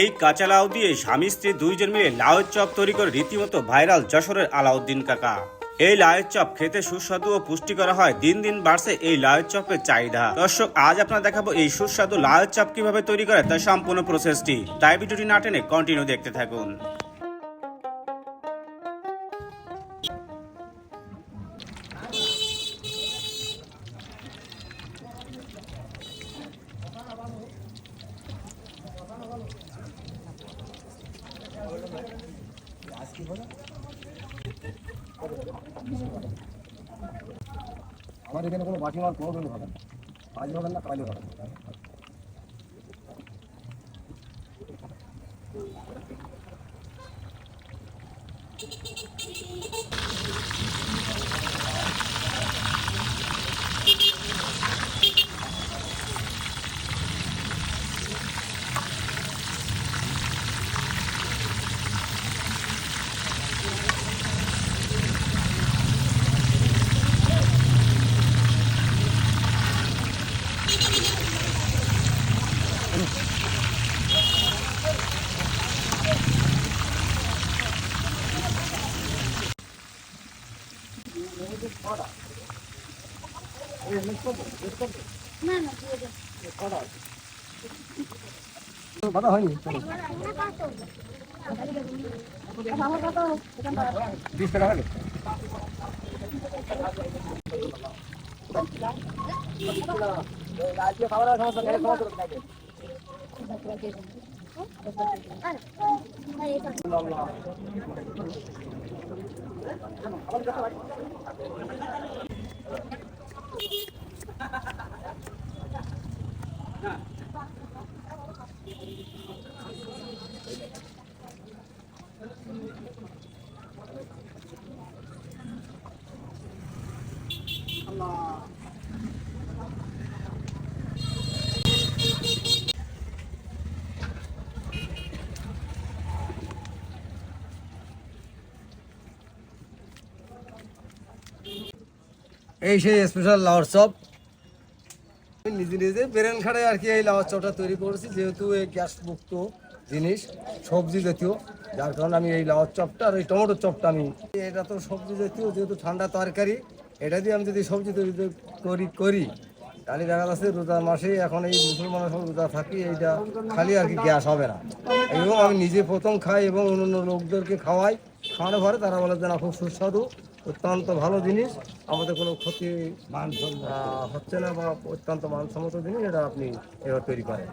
এই কাঁচা লাউ দিয়ে স্বামী স্ত্রী দুইজন মিলে লাউয়ের চপ তৈরি করে রীতিমতো ভাইরাল যশোরের আলাউদ্দিন কাকা। এই লাউয়ের চপ খেতে সুস্বাদু ও পুষ্টিকর হয়, দিন দিন বাড়ছে এই লাউয়ের চপের চাহিদা। দর্শক, আজ আপনার দেখাবো এই সুস্বাদু লাউয়ের চপ কীভাবে তৈরি করে তার সম্পূর্ণ প্রসেসটি তাই ভিডিওটি না টেনে কন্টিনিউ দেখতে থাকুন। আমার এখানে কোনো বাটি মাল কোনো দিন হবে না আজ হবে না কালই হবে না বাধা হয়নি বিশ টাকা হলে সমস্যা নেই এই সেই স্পেশাল লাউর চপ নিজে নিজে বেরেন খাড়ে আর কি এই লাউর চপটা তৈরি করেছি, যেহেতু এই গ্যাস মুক্ত জিনিস, সবজি জাতীয়। যার কারণে আমি এই লাউর চপটা আর এই টমেটোর চপটা আমি এটা তো সবজি জাতীয়, যেহেতু ঠান্ডা তরকারি, এটা দিয়ে আমি যদি সবজি তৈরি করি করি, তাহলে দেখা যাচ্ছে রোজার মাসে এখন এই মুসলমানের সব রোজা থাকি, এইটা খালি আর কি গ্যাস হবে না। এবং আমি নিজে প্রথম খাই এবং অন্য লোকদেরকে খাওয়াই খাওয়ানো পরে তারা বলে যে না, খুব সুস্বাদু। অত্যন্ত ভালো জিনিস। আমাদের কোনো ক্ষতি মান হচ্ছে না বা অত্যন্ত মানসম্মত জিনিস এটা আপনি এবার তৈরি করেন।